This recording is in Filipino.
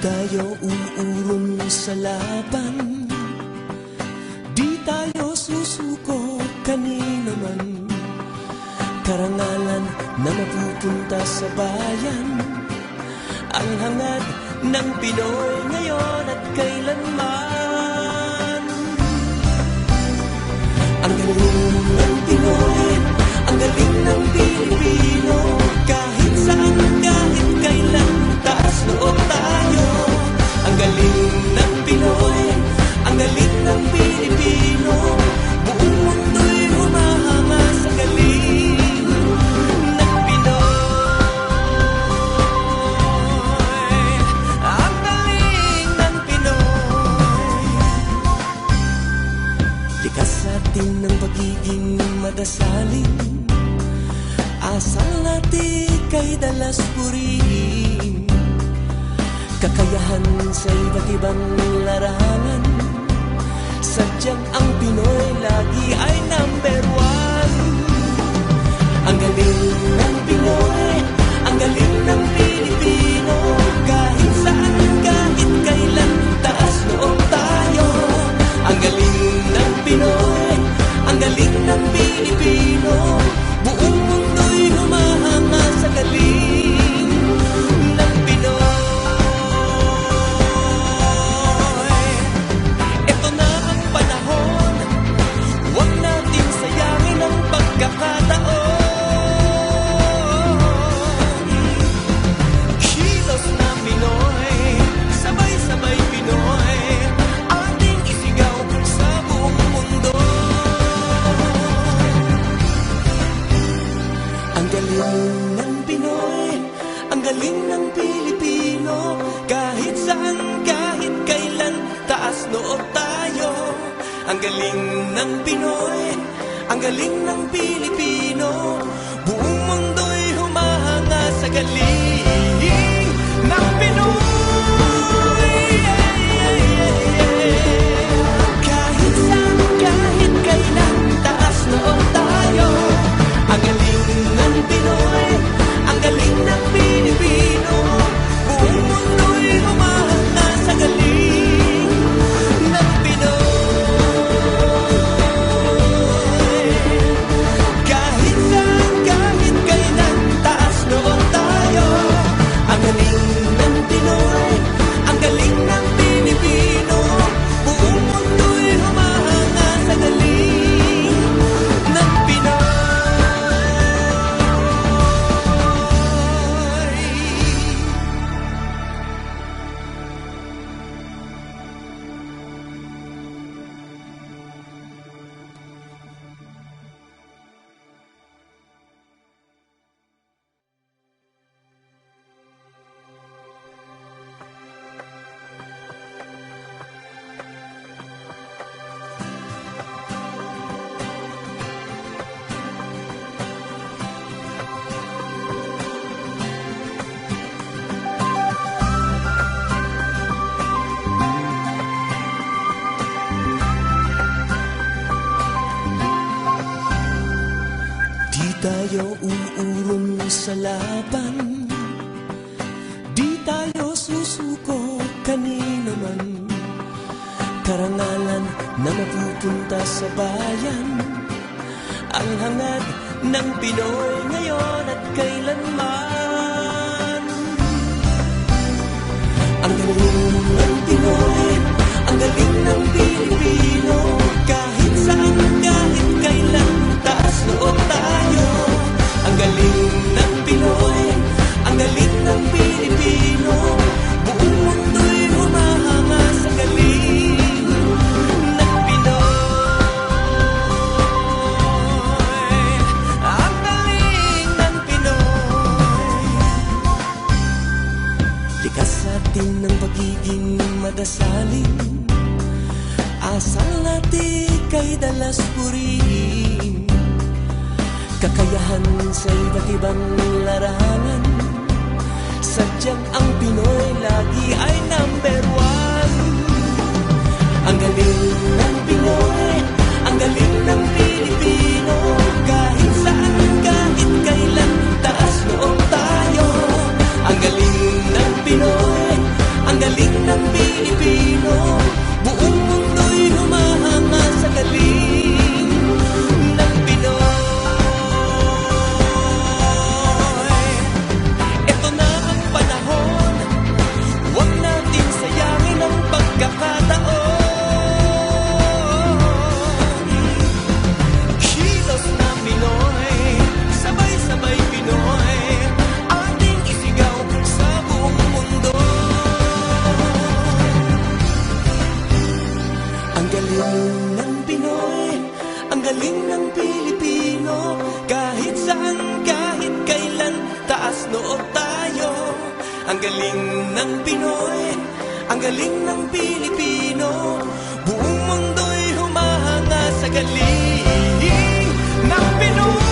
tayo uurong sa laban. Di tayo susuko kanino man. Karangalan na mapupunta sa bayan. Ang hangad ng Pinoy ngayon at kailanman. Ang galing ng Pinoy, ang galing ng Pilipino. Kahit saan, kahit kay dalas purihin Kakayahan sa iba't ibang larangan. Sadyang ang Pinoy lagi ay number one. Ang galing ng galing ng Pilipino. Buong mundo'y humahanga sa galing tayo uurong sa laban. Di tayo susuko kanino man. Karangalan na mapupunta sa bayan. Ang hangad ng Pinoy ngayon at kailanman. Ang galing ng Pinoy Likas sa atin ng pagiging madasalin Asal natin kay dalas purihin. Kakayahan sa iba't ibang larangan. Sadyang ang Pinoy lagi ay number one. Ang galing ng Pinoy Ang galing ng Pilipino. Kahit saan, kahit kailan Taas loob tayo Ang galing ng Pinoy, ang galing ng Pilipino. Buong mundo'y humahanga sa galing ng Pinoy.